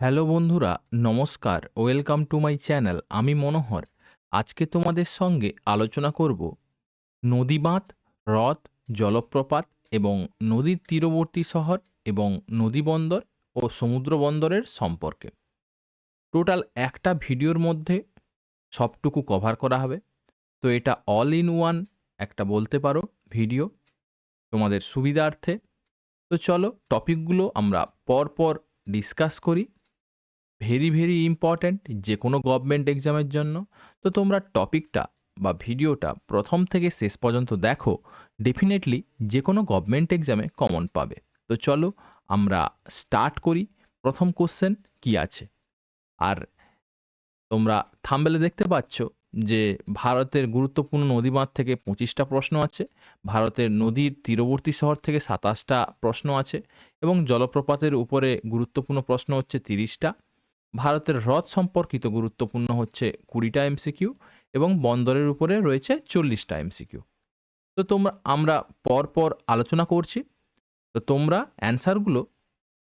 Hello বন্ধুরা, নমস্কার, welcome to my channel, আমি মনোহর। আজকে তোমাদের সঙ্গে আলোচনা করব নদী বাঁধ হ্রদ, জলপ্রপাত এবং নদীর তীরবর্তী শহর এবং নদী বন্দর ও সমুদ্র বন্দরের সম্পর্কে। টোটাল একটা ভিডিওর মধ্যে সবটুকু কভার করা হবে। তো এটা অল ইন ওয়ান একটা বলতে পারো ভিডিও তোমাদের সুবিধার্থে। তো চলো টপিকগুলো আমরা পরপর ডিসকাস করি। ভেরি ভেরি ইম্পর্ট্যান্ট যে কোনো গভর্নমেন্ট এক্সামের জন্য। তো তোমরা টপিকটা বা ভিডিওটা প্রথম থেকে শেষ পর্যন্ত দেখো ডেফিনেটলি যে কোনো গভর্নমেন্ট এক্সামে কমন পাবে। তো চলো আমরা স্টার্ট করি, প্রথম কোশ্চেন কি আছে? আর তোমরা থাম্বেলে দেখতে পাচ্ছ যে ভারতের গুরুত্বপূর্ণ নদীবাঁধ থেকে পঁচিশটা প্রশ্ন আছে, ভারতের নদীর তীরবর্তী শহর থেকে সাতাশটা প্রশ্ন আছে এবং জলপ্রপাতের উপরে গুরুত্বপূর্ণ প্রশ্ন হচ্ছে তিরিশটা। ভারতের হ্রদ সম্পর্কিত গুরুত্বপূর্ণ হচ্ছে কুড়িটা এমসিকিউ এবং বন্দরের উপরে রয়েছে চল্লিশটা এমসিকিউ। তো তোমরা, আমরা পরপর আলোচনা করছি। তো তোমরা অ্যান্সারগুলো,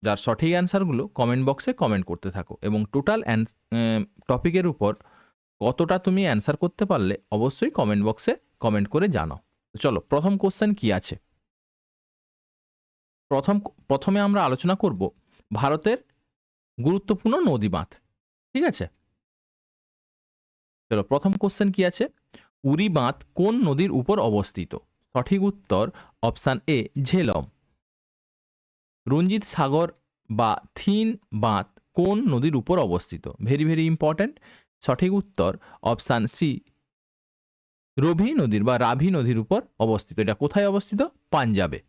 যার সঠিক অ্যান্সারগুলো কমেন্ট বক্সে কমেন্ট করতে থাকো এবং টোটাল টপিকের উপর কতটা তুমি অ্যান্সার করতে পারলে অবশ্যই কমেন্ট বক্সে কমেন্ট করে জানাও। চলো, প্রথম কোশ্চেন কি আছে? প্রথম, প্রথমে আমরা আলোচনা করব ভারতের গুরুত্বপূর্ণ নদী বাঁধ। ঠিক আছে? চলো, প্রথম কোশ্চেন কি আছে? উরি বাঁধ কোন নদীর উপর অবস্থিত? সঠিক উত্তর অপশান এ ঝেলম। রঞ্জিত সাগর বা থিন বাঁধ কোন নদীর উপর অবস্থিত? ভেরি ভেরি ইম্পর্ট্যান্ট সঠিক উত্তর অপশান সি রভি নদীর বা রাভি নদীর উপর অবস্থিত। এটা কোথায় অবস্থিত? পাঞ্জাবে।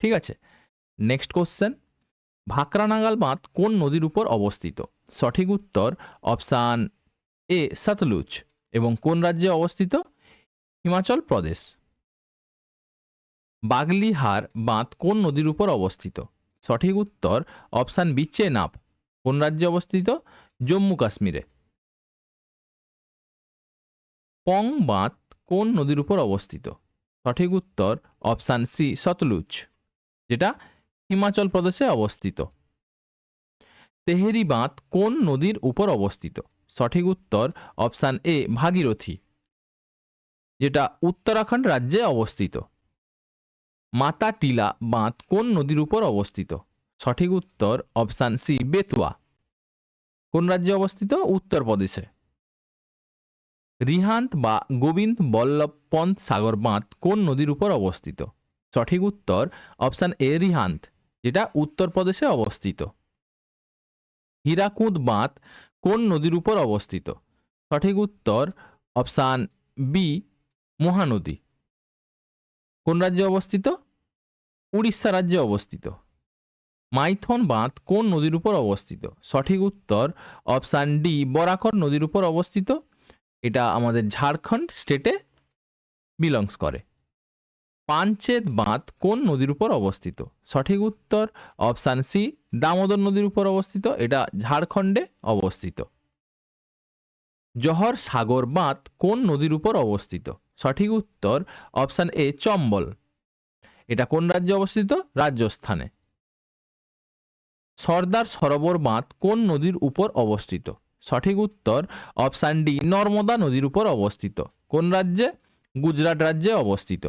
ঠিক আছে? নেক্সট কোশ্চেন ভাকরানাগাল বাঁধ কোন নদীর উপর অবস্থিত? সঠিক উত্তর অপশান এ, সতলুজ। এবং কোন রাজ্যে অবস্থিত? হিমাচল প্রদেশ। বাগলিহার বাঁধ কোন নদীর উপর অবস্থিত? সঠিক উত্তর অপশান বি, চেনাব। কোন রাজ্যে অবস্থিত? জম্মু কাশ্মীরে। পং বাঁধ কোন নদীর উপর অবস্থিত? সঠিক উত্তর অপশান সি, সতলুজ। যেটা হিমাচল প্রদেশে অবস্থিত। তেহেরি বাঁধ কোন নদীর উপর অবস্থিত? সঠিক উত্তর অপশান এ, ভাগীরথী। যেটা উত্তরাখণ্ড রাজ্যে অবস্থিত। মাতা টিলা বাঁধ কোন নদীর উপর অবস্থিত? সঠিক উত্তর অপশান সি, বেতুয়া। কোন রাজ্যে অবস্থিত? উত্তরপ্রদেশে। রিহান্ত বা গোবিন্দ বল্লভ পন্ত সাগর বাঁধ কোন নদীর উপর অবস্থিত? সঠিক উত্তর অপশান এ, রিহান্ত। যেটা উত্তরপ্রদেশে অবস্থিত। হীরাকুদ বাঁধ কোন নদীর উপর অবস্থিত? সঠিক উত্তর অপশান বি, মহানদী। কোন রাজ্যে অবস্থিত? উড়িষ্যা রাজ্যে অবস্থিত। মাইথন বাঁধ কোন নদীর উপর অবস্থিত? সঠিক উত্তর অপশান ডি, বরাকর নদীর উপর অবস্থিত। এটা আমাদের ঝাড়খণ্ড স্টেটে বিলংস করে। পাঞ্চেত বাঁধ কোন নদীর উপর অবস্থিত? সঠিক উত্তর অপশান সি, দামোদর নদীর উপর অবস্থিত। এটা ঝাড়খণ্ডে অবস্থিত। জহর সাগর বাঁধ কোন নদীর উপর অবস্থিত? সঠিক উত্তর অপশান এ, চম্বল। এটা কোন রাজ্যে অবস্থিত? রাজস্থানে। সর্দার সরোবর বাঁধ কোন নদীর উপর অবস্থিত? সঠিক উত্তর অপশান ডি, নর্মদা নদীর উপর অবস্থিত। কোন রাজ্যে? গুজরাট রাজ্যে অবস্থিত।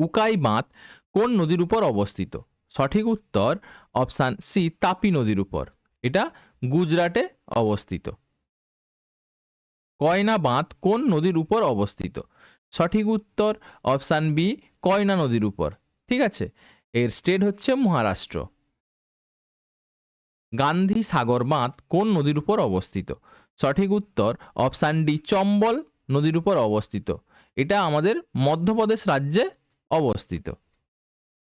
উকাই বাঁধ কোন নদীর উপর অবস্থিত? সঠিক উত্তর অপশান সি, তাপি নদীর উপর। এটা গুজরাটে অবস্থিত। কয়না বাঁধ কোন নদীর উপর অবস্থিত? সঠিক উত্তর অপশান বি, কয়না নদীর উপর। ঠিক আছে? এর স্টেট হচ্ছে মহারাষ্ট্র। গান্ধী সাগর বাঁধ কোন নদীর উপর অবস্থিত? সঠিক উত্তর অপশান ডি, চম্বল নদীর উপর অবস্থিত। এটা আমাদের মধ্যপ্রদেশ রাজ্যে অবস্থিত।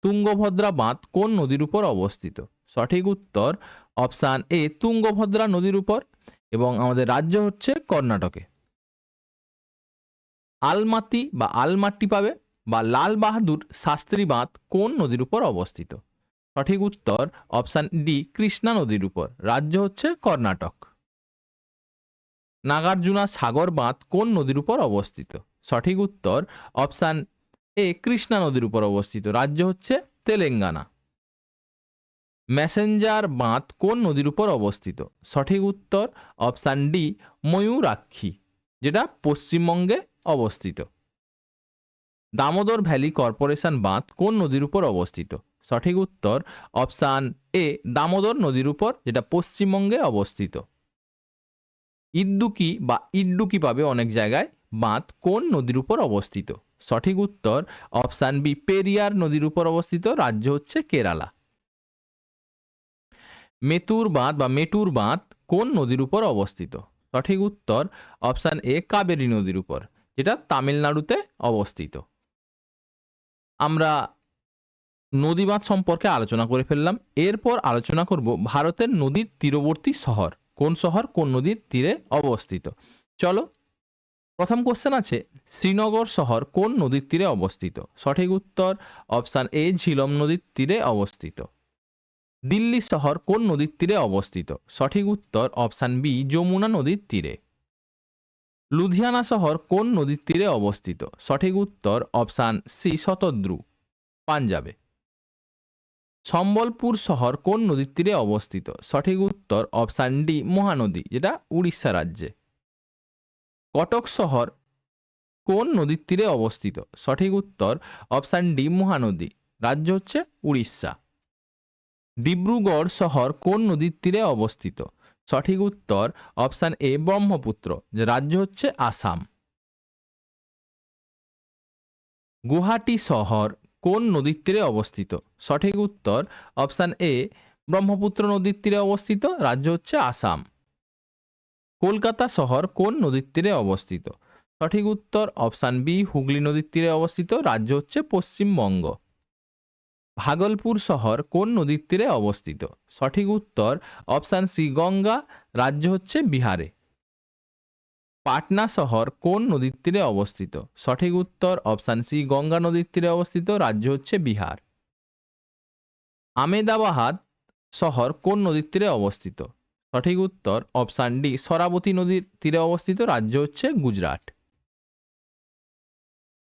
তুঙ্গভদ্রা বাঁধ কোন নদীর উপর অবস্থিত? সঠিক উত্তর অপশান এ, তুঙ্গভদ্রা নদীর উপর এবং আমাদের রাজ্য হচ্ছে কর্ণাটকে। আলমাতি বা আলমাট্টি পাবে বা লাল বাহাদুর শাস্ত্রী বাঁধ কোন নদীর উপর অবস্থিত? সঠিক উত্তর অপশান ডি, কৃষ্ণা নদীর উপর, রাজ্য হচ্ছে কর্ণাটক। নাগার্জুনা সাগর বাঁধ কোন নদীর উপর অবস্থিত? সঠিক উত্তর অপশান এ কৃষ্ণা নদীর উপর অবস্থিত। রাজ্য হচ্ছে তেলেঙ্গানা। ম্যাসেঞ্জার বাঁধ কোন নদীর উপর অবস্থিত? সঠিক উত্তর অপশান ডি, ময়ূরাক্ষী, যেটা পশ্চিমবঙ্গে অবস্থিত। দামোদর ভ্যালি কর্পোরেশন বাঁধ কোন নদীর উপর অবস্থিত? সঠিক উত্তর অপশান এ, দামোদর নদীর উপর, যেটা পশ্চিমবঙ্গে অবস্থিত। ইদ্দুকি বা ইড্ডুকি পাবে অনেক জায়গায়। বাঁধ কোন নদীর উপর অবস্থিত? সঠিক উত্তর অপশান বি, পেরিয়ার নদীর উপর অবস্থিত রাজ্য হচ্ছে কেরালা। মেতুর বাঁধ বা মেটুর বাঁধ কোন নদীর উপর অবস্থিত? সঠিক উত্তর অপশান এ, কাবেরী নদীর উপর, যেটা তামিলনাড়ুতে অবস্থিত। আমরা নদীবাঁধ সম্পর্কে আলোচনা করে ফেললাম। এরপর আলোচনা করব ভারতের নদীর তীরবর্তী শহর, কোন শহর কোন নদীর তীরে অবস্থিত? চলো প্রথম কোশ্চেন আছে, শ্রীনগর শহর কোন নদীর তীরে অবস্থিত? সঠিক উত্তর অপশান এ ঝিলম নদীর তীরে অবস্থিত। দিল্লি শহর কোন নদীর তীরে অবস্থিত? সঠিক উত্তর অপশান বি যমুনা নদীর তীরে। লুধিয়ানা শহর কোন নদীর তীরে অবস্থিত? সঠিক উত্তর অপশান সি শতদ্রু, পাঞ্জাবে। সম্বলপুর শহর কোন নদীর তীরে অবস্থিত? সঠিক উত্তর অপশান ডি মহানদী, যেটা উড়িষ্যা রাজ্যে। কটক শহর কোন নদীর তীরে অবস্থিত? সঠিক উত্তর অপশান ডি, মহানদী। রাজ্য হচ্ছে উড়িষ্যা। ডিব্রুগড় শহর কোন নদীর তীরে অবস্থিত? সঠিক উত্তর অপশান এ, ব্রহ্মপুত্র রাজ্য হচ্ছে আসাম। গুয়াহাটি শহর কোন নদীর তীরে অবস্থিত? সঠিক উত্তর অপশান এ, ব্রহ্মপুত্র নদীর তীরে অবস্থিত, রাজ্য হচ্ছে আসাম। কলকাতা শহর কোন নদীর তীরে অবস্থিত? সঠিক উত্তর অপশান বি, হুগলি নদীর তীরে অবস্থিত, রাজ্য হচ্ছে পশ্চিমবঙ্গ। ভাগলপুর শহর কোন নদীর তীরে অবস্থিত? সঠিক উত্তর অপশান সি, গঙ্গা, রাজ্য হচ্ছে বিহারে। পাটনা শহর কোন নদীর তীরে অবস্থিত? সঠিক উত্তর অপশান সি, গঙ্গা নদীর তীরে অবস্থিত, রাজ্য হচ্ছে বিহার। আমেদাবাদ শহর কোন নদীর তীরে অবস্থিত? সঠিক উত্তর অপশান ডি, সরাবতী নদীর তীরে অবস্থিত রাজ্য হচ্ছে গুজরাট।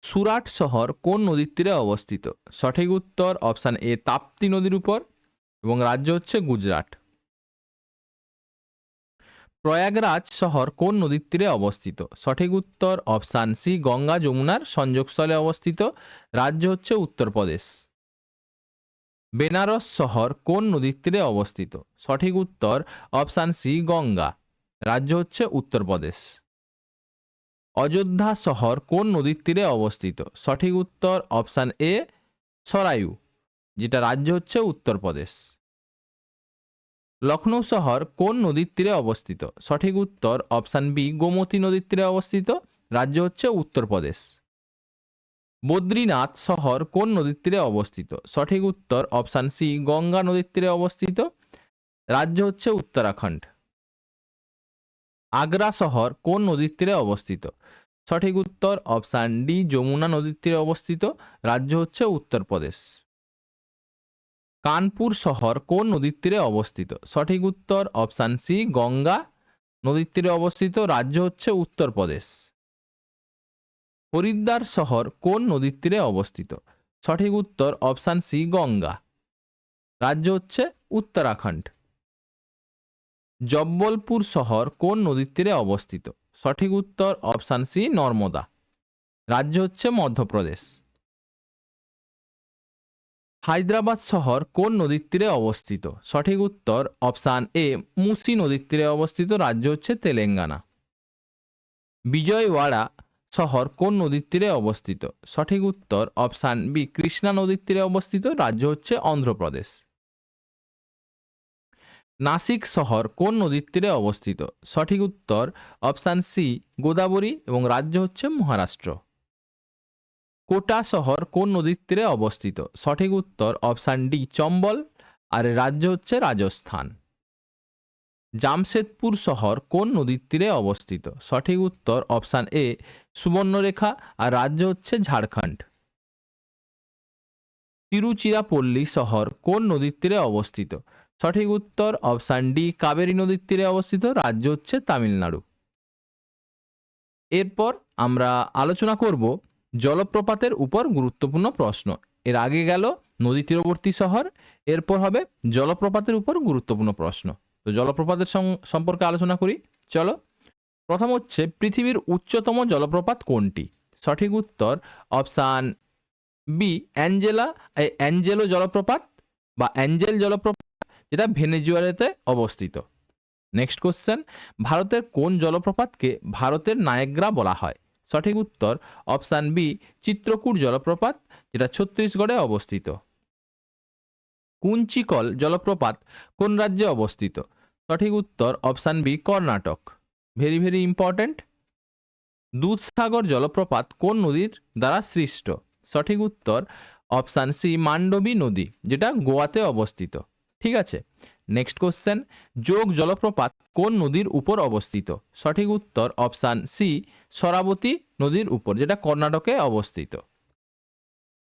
সুরাট শহর কোন নদীর তীরে অবস্থিত? সঠিক উত্তর অপশান এ, তাপ্তি নদীর উপর এবং রাজ্য হচ্ছে গুজরাট। প্রয়াগরাজ শহর কোন নদীর তীরে অবস্থিত? সঠিক উত্তর অপশান সি, গঙ্গা যমুনার সংযোগস্থলে অবস্থিত। রাজ্য হচ্ছে উত্তরপ্রদেশ। বেনারস শহর কোন নদীর তীরে অবস্থিত? সঠিক উত্তর অপশান সি, গঙ্গা। রাজ্য হচ্ছে উত্তরপ্রদেশ। অযোধ্যা শহর কোন নদীর তীরে অবস্থিত? সঠিক উত্তর অপশান এ সরায়ু যেটা রাজ্য হচ্ছে উত্তরপ্রদেশ। লখনৌ শহর কোন নদীর তীরে অবস্থিত? সঠিক উত্তর অপশান বি, গোমতী নদীর তীরে অবস্থিত। রাজ্য হচ্ছে উত্তরপ্রদেশ। বদ্রীনাথ শহর কোন নদীর তীরে অবস্থিত? সঠিক উত্তর অপশান সি, গঙ্গা নদীর তীরে অবস্থিত। রাজ্য হচ্ছে উত্তরাখণ্ড। আগ্রা শহর কোন নদীর তীরে অবস্থিত? সঠিক উত্তর অপশান ডি, যমুনা নদীর তীরে অবস্থিত। রাজ্য হচ্ছে উত্তরপ্রদেশ। কানপুর শহর কোন নদীর তীরে অবস্থিত? সঠিক উত্তর অপশান সি, গঙ্গা নদীর তীরে অবস্থিত। রাজ্য হচ্ছে উত্তরপ্রদেশ। হরিদ্বার শহর কোন নদীর তীরে অবস্থিত? সঠিক উত্তর অপশান সি, গঙ্গা। রাজ্য হচ্ছে উত্তরাখণ্ড। জব্বলপুর শহর কোন নদীর তীরে অবস্থিত? সঠিক উত্তর অপশান সি, নর্মদা। রাজ্য হচ্ছে মধ্যপ্রদেশ। হায়দ্রাবাদ শহর কোন নদীর তীরে অবস্থিত? সঠিক উত্তর অপশান এ, মুসি নদীর তীরে অবস্থিত। রাজ্য হচ্ছে তেলেঙ্গানা। বিজয়ওয়াড়া শহর কোন নদীর তীরে অবস্থিত? সঠিক উত্তর অপশান বি, কৃষ্ণা নদীর তীরে অবস্থিত। রাজ্য হচ্ছে অন্ধ্রপ্রদেশ। নাসিক শহর কোন নদীর তীরে অবস্থিত? সঠিক উত্তর অপশান সি, গোদাবরী এবং রাজ্য হচ্ছে মহারাষ্ট্র। কোটা শহর কোন নদীর তীরে অবস্থিত? সঠিক উত্তর অপশান ডি, চম্বল। আর রাজ্য হচ্ছে রাজস্থান। জামশেদপুর শহর কোন নদীর তীরে অবস্থিত? সঠিক উত্তর অপশান এ, সুবর্ণরেখা আর রাজ্য হচ্ছে ঝাড়খণ্ড। তিরুচিরাপল্লী শহর কোন নদীর তীরে অবস্থিত? সঠিক উত্তর অপশান ডি, কাবেরী নদীর তীরে অবস্থিত, রাজ্য হচ্ছে তামিলনাড়ু। এরপর আমরা আলোচনা করব জলপ্রপাতের উপর গুরুত্বপূর্ণ প্রশ্ন। এর আগে গেল নদী তীরবর্তী শহর, এরপর হবে জলপ্রপাতের উপর গুরুত্বপূর্ণ প্রশ্ন। তো জলপ্রপাতের সম্পর্কে আলোচনা করি, চলো। প্রথম হচ্ছে, পৃথিবীর উচ্চতম জলপ্রপাত কোনটি? সঠিক উত্তর, অপশান বি, অ্যাঞ্জেলা অ্যাঞ্জেলো জলপ্রপাত বা অ্যাঞ্জেল জলপ্রপাত, যেটা ভেনেজুয়েলাতে অবস্থিত। নেক্সট কোশ্চেন, ভারতের কোন জলপ্রপাতকে ভারতের নায়েগ্রা বলা হয়? সঠিক উত্তর, অপশান বি, চিত্রকূট জলপ্রপাত, যেটা ছত্তিশগড়ে অবস্থিত। কুঞ্চিকল জলপ্রপাত কোন রাজ্যে অবস্থিত? সঠিক উত্তর option B, Karnataka. Very very important. Dudhsagar জলপ্রপাত কোন নদীর দ্বারা সৃষ্ট? সঠিক উত্তর অপশান সি, মান্ডবী নদী, যেটা গোয়াতে অবস্থিত। ঠিক আছে? নেক্সট কোশ্চেন, যোগ জলপ্রপাত কোন নদীর উপর অবস্থিত? সঠিক উত্তর অপশান সি, সরাবতী নদীর উপর, যেটা কর্ণাটকে অবস্থিত।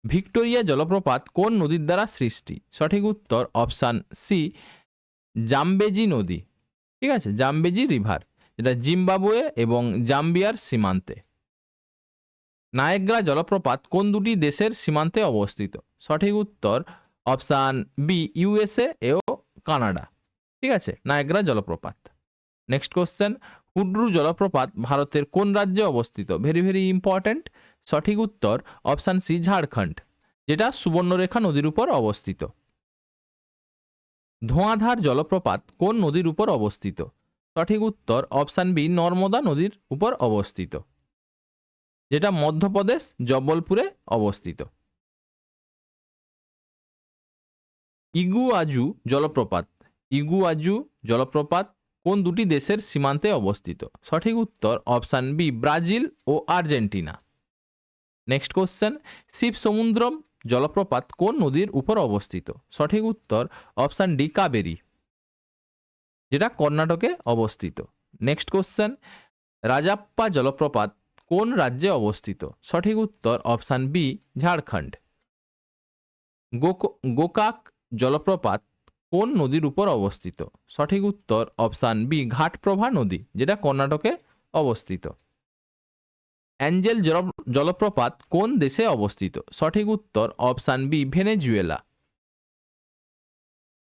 ভিক্টোরিয়া জলপ্রপাত কোন নদীর দ্বারা সৃষ্টি? সঠিক উত্তর অপশান সি, জামবেজি নদী। ঠিক আছে, জামবেজি রিভার, যেটা জিম্বাবুয়ে এবং জাম্বিয়ার সীমান্তে। নায়েগ্রা জলপ্রপাত কোন দুটি দেশের সীমান্তে অবস্থিত? সঠিক উত্তর অপশান বি, ইউএসএ ও কানাডা। ঠিক আছে, নায়েগ্রা জলপ্রপাত। নেক্সট কোশ্চেন, হুড্রু জলপ্রপাত ভারতের কোন রাজ্যে অবস্থিত? Very very important. সঠিক উত্তর অপশান সি, ঝাড়খণ্ড, যেটা সুবর্ণরেখা নদীর উপর অবস্থিত। ধোঁয়াধার জলপ্রপাত কোন নদীর উপর অবস্থিত? সঠিক উত্তর অপশান বি, নর্মদা নদীর উপর অবস্থিত, যেটা মধ্যপ্রদেশ জব্বলপুরে অবস্থিত। ইগুয়াজু জলপ্রপাত ইগুয়াজু জলপ্রপাত কোন দুটি দেশের সীমান্তে অবস্থিত? সঠিক উত্তর অপশান বি, ব্রাজিল ও Argentina. Next question Shivasamudram জলপ্রপাত কোন নদীর উপর অবস্থিত? সঠিক উত্তর অপশান ডি কাবেরি। যেটা কর্ণাটকে অবস্থিত। নেক্সট কোশ্চেন রাজাপ্পা জলপ্রপাত কোন রাজ্যে অবস্থিত? সঠিক উত্তর অপশান বি ঝাড়খণ্ড। গোক- গোকাক জলপ্রপাত কোন নদীর উপর অবস্থিত? সঠিক উত্তর অপশান বি ঘাটপ্রভা নদী, যেটা কর্ণাটকে অবস্থিত। অ্যাঞ্জেল জল- জলপ্রপাত কোন দেশে অবস্থিত? সঠিক উত্তর অপশান বি, ভেনেজুয়েলা।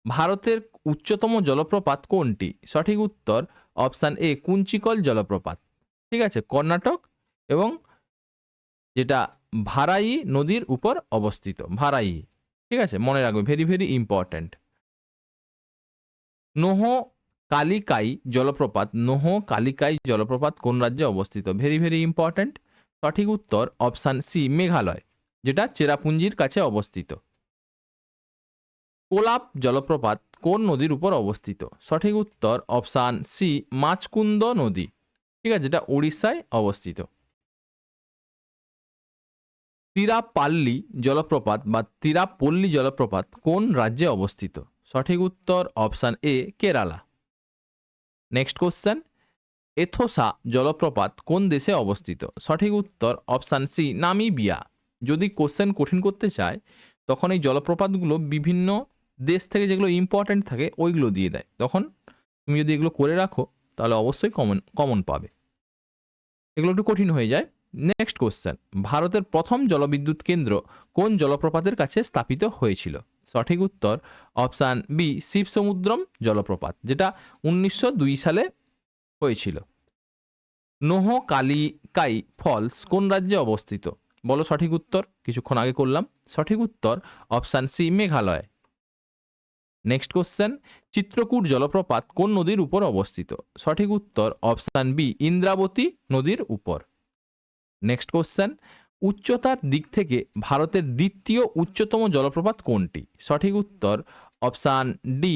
ভারতের উচ্চতম জলপ্রপাত কোনটি? সঠিক উত্তর অপশান এ, কুঞ্চিকল জলপ্রপাত। ঠিক আছে, কর্ণাটক এবং যেটা ভারাই নদীর উপর অবস্থিত, ভারাই। ঠিক আছে, মনে রাখবে very very important Nohkalikai জলপ্রপাত, নোহ কালিকাই জলপ্রপাত কোন রাজ্যে অবস্থিত? ভেরি ভেরি ইম্পর্ট্যান্ট সঠিক উত্তর অপশান সি, মেঘালয়, যেটা চেরাপুঞ্জির কাছে অবস্থিত। কোলাপ জলপ্রপাত কোন নদীর উপর অবস্থিত? সঠিক উত্তর অপশান সি, মাছকুন্দ নদী, ঠিক আছে, যেটা উড়িষ্যায় অবস্থিত। তিরাপাল্লি জলপ্রপাত বা তিরাপল্লী জলপ্রপাত কোন রাজ্যে অবস্থিত? সঠিক উত্তর option A, Kerala. Next question. এথোসা জলপ্রপাত কোন দেশে অবস্থিত? সঠিক উত্তর অপশান সি, নামিবিয়া। যদি কোশ্চেন কঠিন করতে চায়, তখন এই জলপ্রপাতগুলো বিভিন্ন দেশ থেকে যেগুলো ইম্পর্ট্যান্ট থাকে, ওইগুলো দিয়ে দেয়। তখন তুমি যদি এগুলো করে রাখো, তাহলে অবশ্যই কমন কমন পাবে। এগুলো একটু কঠিন হয়ে যায়। নেক্সট কোশ্চেন ভারতের প্রথম জলবিদ্যুৎ কেন্দ্র কোন জলপ্রপাতের কাছে স্থাপিত হয়েছিল? সঠিক উত্তর অপশান বি, শিবসমুদ্রম জলপ্রপাত, যেটা উনিশশো দুই সালে হয়েছিল। নোহ কালিকাই ফলস কোন রাজ্যে অবস্থিত? বলো সঠিক উত্তর, কিছুক্ষণ আগে করলাম। সঠিক উত্তর, option C, Meghalaya. Next question, Chitrakoot জলপ্রপাত কোন নদীর উপর অবস্থিত? সঠিক উত্তর, অপশান বি, ইন্দ্রাবতী নদীর উপর। নেক্সট কোশ্চেন, উচ্চতার দিক থেকে ভারতের দ্বিতীয় উচ্চতম জলপ্রপাত কোনটি? সঠিক উত্তর, অপশান ডি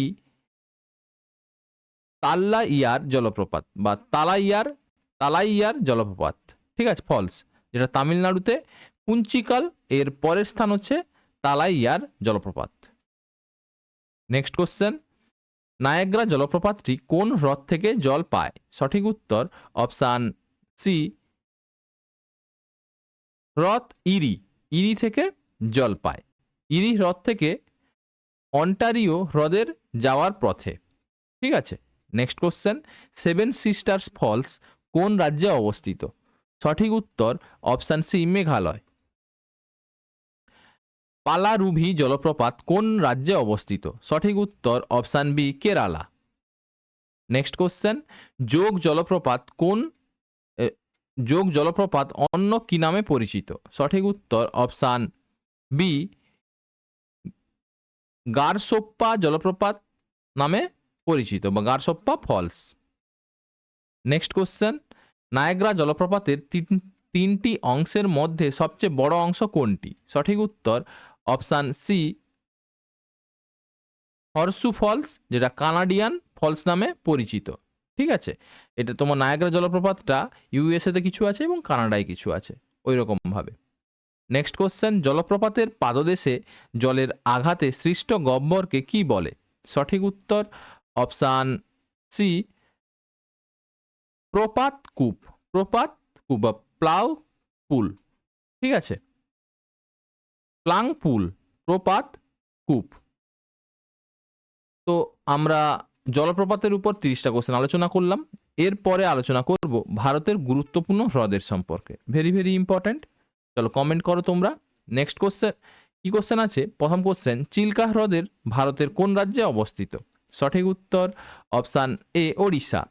তাল্লাইয়ার জলপ্রপাত বা তালাইয়ার তালাইয়ার জলপ্রপাত। ঠিক আছে ফলস যেটা তামিলনাড়ুতে কুঞ্চিকাল, এর পরের স্থান হচ্ছে তালাইয়ার জলপ্রপাত। নেক্সট কোশ্চেন নায়াগ্রা জলপ্রপাতটি কোন হ্রদ থেকে জল পায়? সঠিক উত্তর অপশান সি হ্রদ ইরি। ইরি থেকে জল পায়। ইরি হ্রদ থেকে অন্টারিও হ্রদের যাওয়ার পথে। ঠিক আছে next question seven sisters falls কোন রাজ্যে অবস্থিত? সঠিক উত্তর অপশান সি মেঘালয়। পালারুভি জলপ্রপাত কোন রাজ্যে অবস্থিত? সঠিক উত্তর option B Kerala. Next question Jog জলপ্রপাত কোন যোগ জলপ্রপাত অন্য কি নামে পরিচিত? সঠিক উত্তর অপশান বি গারসোপ্পা জলপ্রপাত নামে পরিচিত বা Gersoppa falls next question Niagara জলপ্রপাতের তিন- তিনটি অংশের মধ্যে সবচেয়ে বড় অংশ কোনটি? সঠিক উত্তর অপশান সি হর্সু ফলস যেটা কানাডিয়ান ফলস নামে পরিচিত। ঠিক আছে? এটা তোমার নায়াগ্রা জলপ্রপাতটা ইউএসএতে কিছু আছে এবং কানাডায় কিছু আছে ওই রকমভাবে নেক্সট কোশ্চেন জলপ্রপাতের পাদদেশে জলের আঘাতে সৃষ্ট গহ্বরকে কি বলে? সঠিক উত্তর অপশান সি, প্রপাত কূপ প্রপাত কূপ বা প্লাউ পুল, ঠিক আছে? প্লাং পুল, প্রপাত কূপ। তো আমরা জলপ্রপাতের উপর তিরিশটা কোশ্চেন আলোচনা করলাম। এরপরে আলোচনা করব ভারতের গুরুত্বপূর্ণ হ্রদের সম্পর্কে। ভেরি ভেরি ইম্পর্ট্যান্ট চলো কমেন্ট করো তোমরা। নেক্সট কোশ্চেন কি কোশ্চেন আছে? প্রথম কোশ্চেন চিল্কা হ্রদের ভারতের কোন রাজ্যে অবস্থিত? সঠিক উত্তর অপশান এ, ওড়িশা।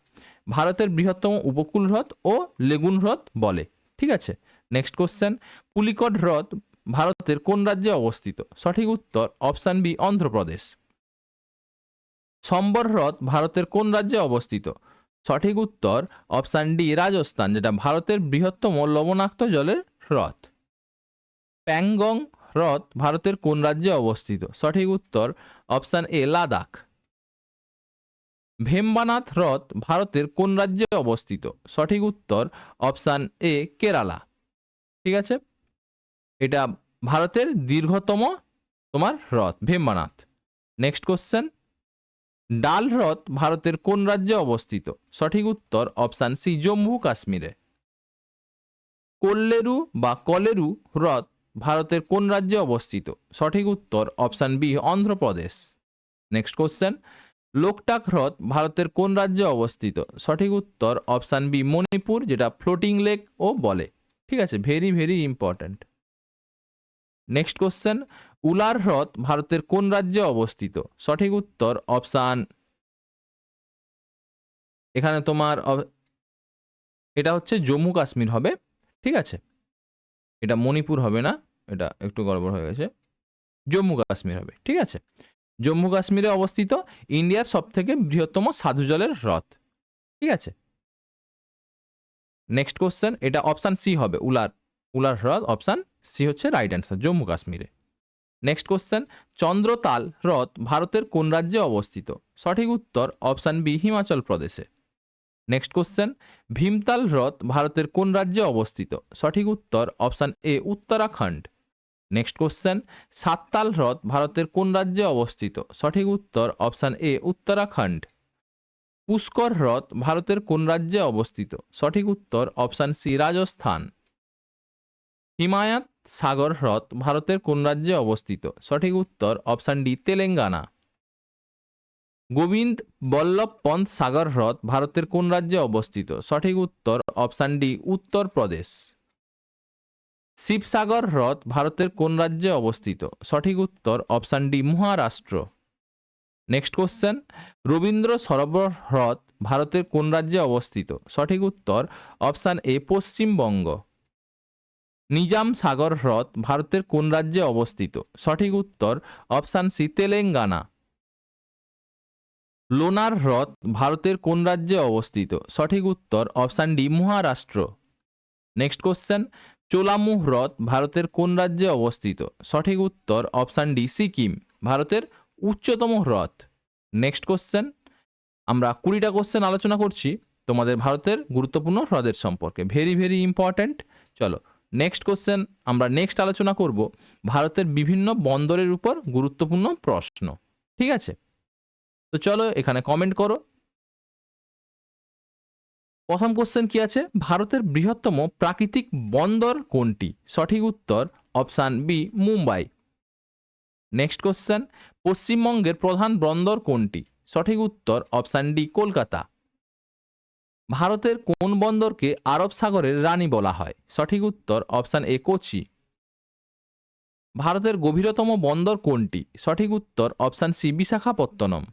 ভারতের বৃহত্তম উপকূল হ্রদ ও লেগুন হ্রদ বলে। ঠিক আছে? নেক্সট কোশ্চেন পুলিকট হ্রদ ভারতের কোন রাজ্যে অবস্থিত? সঠিক উত্তর অপশান বি, অন্ধ্রপ্রদেশ। সম্বর হ্রদ ভারতের কোন রাজ্যে অবস্থিত? সঠিক উত্তর অপশান ডি, রাজস্থান, যেটা ভারতের বৃহত্তম লবণাক্ত জলের হ্রদ। প্যাংগং হ্রদ ভারতের কোন রাজ্যে অবস্থিত? সঠিক উত্তর অপশান এ, লাদাখ। ভেম্বানাথ হ্রদ ভারতের কোন রাজ্যে অবস্থিত? সঠিক উত্তর অপশান এ, কেরালা। ঠিক আছে? এটা ভারতের দীর্ঘতম তোমার হ্রদ, ভেম্বানাথ। নেক্সট কোশ্চেন ডাল হ্রদ ভারতের কোন রাজ্যে অবস্থিত? সঠিক উত্তর অপশান সি, জম্মু কাশ্মীরে। কোল্লেরু বা কলেরু হ্রদ ভারতের কোন রাজ্যে অবস্থিত? সঠিক উত্তর option B, Andhra Pradesh. Next question Loktak হ্রদ ভারতের কোন রাজ্যে অবস্থিত? সঠিক উত্তর অপশান বি, মণিপুর, যেটা ফ্লোটিং লেক ও বলে। ঠিক আছে, very very important. Next question Wular হ্রদ ভারতের কোন রাজ্যে অবস্থিত? সঠিক উত্তর অপশান এখানে তোমার এটা হচ্ছে জম্মু কাশ্মীর হবে। ঠিক আছে, এটা মণিপুর হবে না, এটা একটু গড়বড় হয়ে গেছে। জম্মু কাশ্মীর হবে, ঠিক আছে। জম্মু কাশ্মীরে অবস্থিত ইন্ডিয়ার সব থেকে বৃহত্তম সাধু জলের হ্রদ। ঠিক আছে? নেক্সট কোশ্চেন এটা অপশান সি হবে, উলার উলার হ্রদ অপশান সি হচ্ছে রাইট অ্যান্সার জম্মু কাশ্মীরে। নেক্সট কোশ্চেন চন্দ্রতাল হ্রদ ভারতের কোন রাজ্যে অবস্থিত? সঠিক উত্তর অপশান বি হিমাচল প্রদেশে। নেক্সট কোশ্চেন ভীমতাল হ্রদ ভারতের কোন রাজ্যে অবস্থিত? সঠিক উত্তর option A Uttarakhand. Next question Sattal হ্রদ ভারতের কোন রাজ্যে অবস্থিত? সঠিক উত্তর অপশান এ উত্তরাখণ্ড। পুষ্কর হ্রদ ভারতের কোন রাজ্যে অবস্থিত? সঠিক উত্তর অপশান সি রাজস্থান। হিমায়ত সাগর হ্রদ ভারতের কোন রাজ্যে অবস্থিত? সঠিক উত্তর অপশান ডি তেলেঙ্গানা। গোবিন্দ বল্লভ পন্থ সাগর হ্রদ ভারতের কোন রাজ্যে অবস্থিত? সঠিক উত্তর অপশান ডি উত্তরপ্রদেশ। শিবসাগর হ্রদ ভারতের কোন রাজ্যে অবস্থিত? সঠিক উত্তর option D, Maharashtra. Next question, Rabindra Sarobar হ্রদ ভারতের কোন রাজ্যে অবস্থিত? সঠিক উত্তর অপশান এ, পশ্চিমবঙ্গ। নিজাম সাগর হ্রদ ভারতের কোন রাজ্যে অবস্থিত? সঠিক উত্তর অপশান সি, তেলেঙ্গানা। লোনার হ্রদ ভারতের কোন রাজ্যে অবস্থিত? সঠিক উত্তর option D, Maharashtra. Next question Cholamu হ্রদ ভারতের কোন রাজ্যে অবস্থিত? সঠিক উত্তর অপশান ডি, সিকিম, ভারতের উচ্চতম হ্রদ। Next question. আমরা কুড়িটা কোশ্চেন আলোচনা করছি, তোমাদের ভারতের গুরুত্বপূর্ণ হ্রদের সম্পর্কে। ভেরি ভেরি ইম্পর্ট্যান্ট চলো নেক্সট কোশ্চেন, আমরা নেক্সট আলোচনা করব ভারতের বিভিন্ন বন্দরের উপর গুরুত্বপূর্ণ প্রশ্ন। ঠিক আছে? তো চলো, এখানে কমেন্ট করো। প্রথম কোশ্চেন কি আছে? ভারতের বৃহত্তম প্রাকৃতিক বন্দর কোনটি? সঠিক উত্তর option B Mumbai. Next question পশ্চিমবঙ্গের প্রধান বন্দর কোনটি? সঠিক উত্তর অপশান ডি কলকাতা। ভারতের কোন বন্দরকে আরব সাগরের রানী বলা হয়? সঠিক উত্তর অপশান এ কোচি। ভারতের গভীরতম বন্দর কোনটি? সঠিক উত্তর অপশান সি বিশাখাপত্তনম।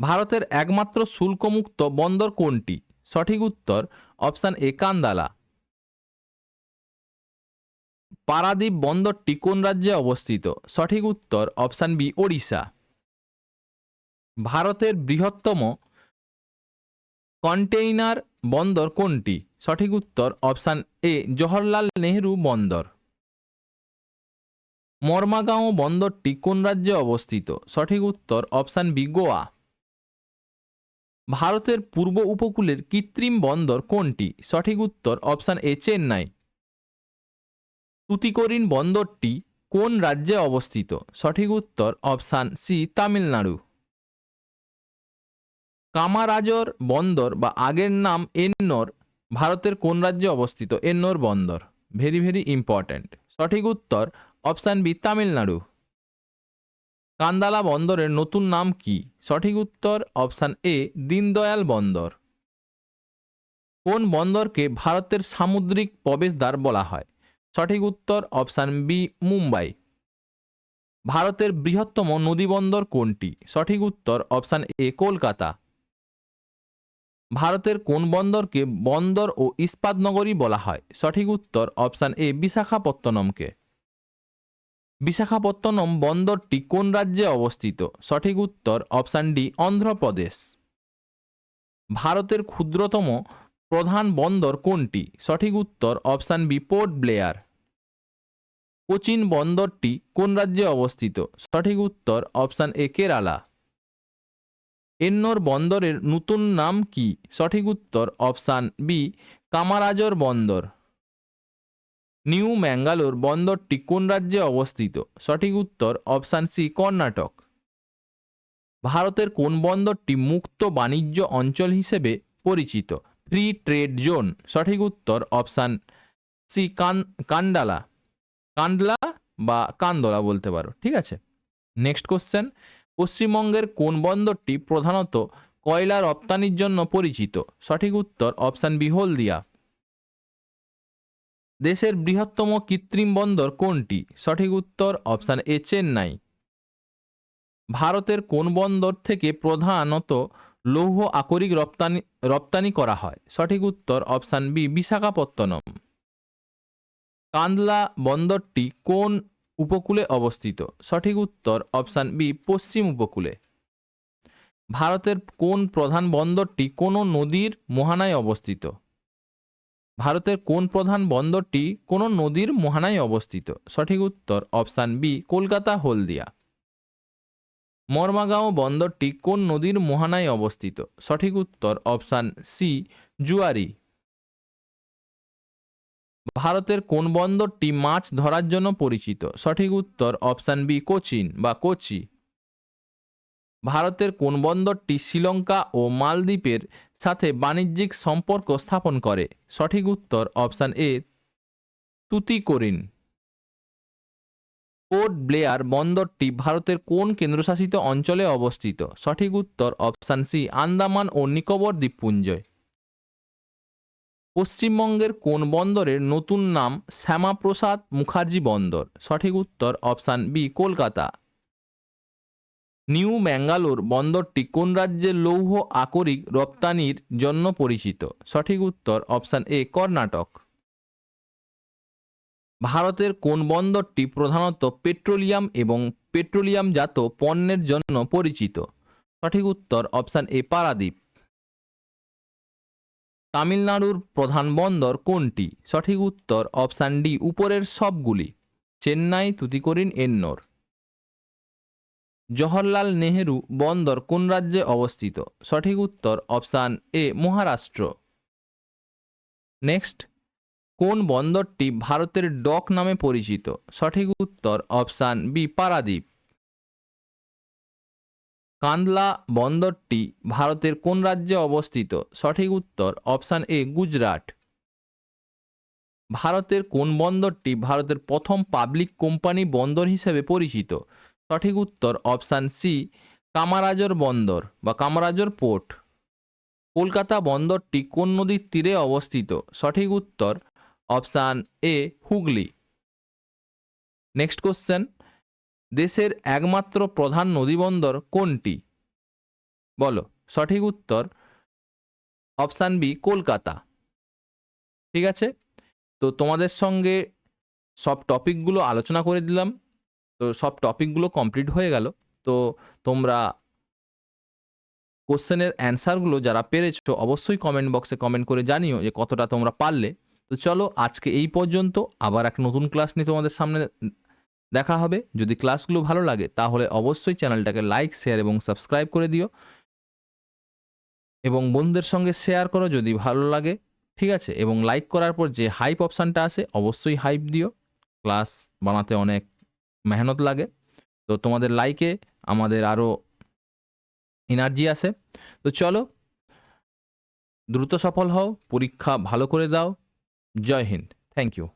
ভারতের একমাত্র শুল্কমুক্ত বন্দর কোনটি? সঠিক উত্তর, অপশান এ কান্দালা। পারাদ্বীপ বন্দরটি কোন রাজ্যে অবস্থিত? সঠিক উত্তর, অপশান বি, ওড়িশা। ভারতের বৃহত্তম কন্টেইনার বন্দর কোনটি? সঠিক উত্তর, অপশান এ, জওহরলাল নেহেরু বন্দর। মর্মাগাঁও বন্দরটি কোন রাজ্যে অবস্থিত? সঠিক উত্তর, অপশান বি, গোয়া। ভারতের পূর্ব উপকূলের কৃত্রিম বন্দর কোনটি? সঠিক উত্তর অপশান এ, চেন্নাই। তুতিকোরিন বন্দরটি কোন রাজ্যে অবস্থিত? সঠিক উত্তর অপশান সি, তামিলনাড়ু। কামারাজর বন্দর বা আগের নাম এন্নোর ভারতের কোন রাজ্যে অবস্থিত? এন্নোর বন্দর। Very very important. সঠিক উত্তর অপশান বি, তামিলনাড়ু। কান্দালা বন্দরের নতুন নাম কি? সঠিক উত্তর অপশান এ, দীনদয়াল বন্দর। কোন বন্দরকে ভারতের সামুদ্রিক প্রবেশদ্বার বলা হয়? সঠিক উত্তর অপশান বি, মুম্বাই। ভারতের বৃহত্তম নদীবন্দর কোনটি? সঠিক উত্তর অপশান এ, কলকাতা। ভারতের কোন বন্দরকে বন্দর ও ইস্পাত নগরী বলা হয়? সঠিক উত্তর অপশান এ, বিশাখাপত্তনমকে। বিশাখাপত্তনম বন্দরটি কোন রাজ্যে অবস্থিত? সঠিক উত্তর অপশান ডি, অন্ধ্রপ্রদেশ। ভারতের ক্ষুদ্রতম প্রধান বন্দর কোনটি? সঠিক উত্তর option B, port Blair. Cochin বন্দরটি কোন রাজ্যে অবস্থিত? সঠিক উত্তর অপশান এ, কেরালা। এন্নোর বন্দরের নতুন নাম কি? সঠিক উত্তর অপশান বি, কামারাজর বন্দর। নিউ ম্যাঙ্গালোর বন্দরটি কোন রাজ্যে অবস্থিত? সঠিক উত্তর অপশান সি, কর্ণাটক। ভারতের কোন বন্দরটি মুক্ত বাণিজ্য অঞ্চল হিসেবে পরিচিত? Free trade zone. সঠিক উত্তর অপশান সি, কান, কান্ডালা। কান্ডলা বা কান্দলা বলতে পারো, ঠিক আছে? Next question. পশ্চিমবঙ্গের কোন বন্দরটি প্রধানত কয়লা রপ্তানির জন্য পরিচিত? সঠিক উত্তর অপশান বি, হলদিয়া। দেশের বৃহত্তম কৃত্রিম বন্দর কোনটি? সঠিক উত্তর অপশান এ, চেন্নাই। ভারতের কোন বন্দর থেকে প্রধানত লৌহ আকরিক রপ্তানি রপ্তানি করা হয়? সঠিক উত্তর অপশান বি, বিশাখাপত্তনম। কান্দলা বন্দরটি কোন উপকূলে অবস্থিত? সঠিক উত্তর অপশান বি, পশ্চিম উপকূলে। ভারতের কোন প্রধান বন্দরটি কোনো নদীর মোহানায় অবস্থিত? ভারতের কোন প্রধান বন্দরটি কোনো নদীর মোহানায় অবস্থিত? সঠিক উত্তর অপশান বি, কলকাতা, হলদিয়া। মর্মাগাঁও বন্দরটি কোন নদীর মোহানায় অবস্থিত? সঠিক উত্তর অপশান সি, জুয়ারি। ভারতের কোন বন্দরটি মাছ ধরার জন্য পরিচিত? সঠিক উত্তর অপশান বি, কোচিন বা কোচি। ভারতের কোন বন্দরটি শ্রীলঙ্কা ও মালদ্বীপের সাথে বাণিজ্যিক সম্পর্ক স্থাপন করে। সঠিক উত্তর option A, Tuticorin. Port Blair বন্দরটি ভারতের কোন কেন্দ্রশাসিত অঞ্চলে অবস্থিত? সঠিক উত্তর অপশান সি, আন্দামান ও নিকোবর দ্বীপপুঞ্জয়। পশ্চিমবঙ্গের কোন বন্দরের নতুন নাম শ্যামাপ্রসাদ মুখার্জি বন্দর? সঠিক উত্তর option B, Kolkata. New Mangalore বন্দরটি কোন রাজ্যের লৌহ আকরিক রপ্তানির জন্য পরিচিত? সঠিক উত্তর অপশান এ, কর্ণাটক। ভারতের কোন বন্দরটি প্রধানত পেট্রোলিয়াম এবং পেট্রোলিয়ামজাত পণ্যের জন্য পরিচিত? সঠিক উত্তর অপশান এ, পারাদ্বীপ। তামিলনাড়ুর প্রধান বন্দর কোনটি? সঠিক উত্তর অপশান ডি, উপরের সবগুলি। চেন্নাই, তুতিকোরিন, এন্নোর। জওহরলাল নেহেরু বন্দর কোন রাজ্যে অবস্থিত? সঠিক উত্তর অপশান এ, মহারাষ্ট্র। নেক্সট, কোন বন্দরটি ভারতের ডক নামে পরিচিত? সঠিক উত্তর অপশান বি, পারাদ্বীপ। কান্দলা বন্দরটি ভারতের কোন রাজ্যে অবস্থিত? সঠিক উত্তর অপশান এ, গুজরাট। ভারতের কোন বন্দরটি ভারতের প্রথম পাবলিক কোম্পানি বন্দর হিসেবে পরিচিত? সঠিক উত্তর অপশান সি, কামারাজর বন্দর বা কামারাজর পোর্ট। কলকাতা বন্দরটি কোন নদীর তীরে অবস্থিত? সঠিক উত্তর option A, Hooghly. Next question দেশের একমাত্র প্রধান নদীবন্দর কোনটি? বলো, সঠিক উত্তর অপশান বি, কলকাতা। ঠিক আছে? তো তোমাদের সঙ্গে সব টপিকগুলো আলোচনা করে দিলাম। তো সব টপিকগুলো কমপ্লিট হয়ে গেল। তো তোমরা কোশ্চেনের অ্যান্সারগুলো যারা পেরেছ, অবশ্যই কমেন্ট বক্সে কমেন্ট করে জানিও যে কতটা তোমরা পারলে। তো চলো, আজকে এই পর্যন্ত। আবার এক নতুন ক্লাস নিয়ে তোমাদের সামনে দেখা হবে। যদি ক্লাসগুলো ভালো লাগে, তাহলে অবশ্যই চ্যানেলটাকে লাইক শেয়ার এবং সাবস্ক্রাইব করে দিও। এবং বন্ধুদের সঙ্গে শেয়ার করো যদি ভালো লাগে, ঠিক আছে? এবং লাইক করার পর যে হাইপ অপশানটা আছে অবশ্যই হাইপ দিও। ক্লাস বানাতে অনেক মেহনত লাগে। তো তোমাদের লাইকে আমাদের আরও এনার্জি আসে। তো চলো, দ্রুত সফল হও, পরীক্ষা ভালো করে দাও। জয় হিন্দ। Thank you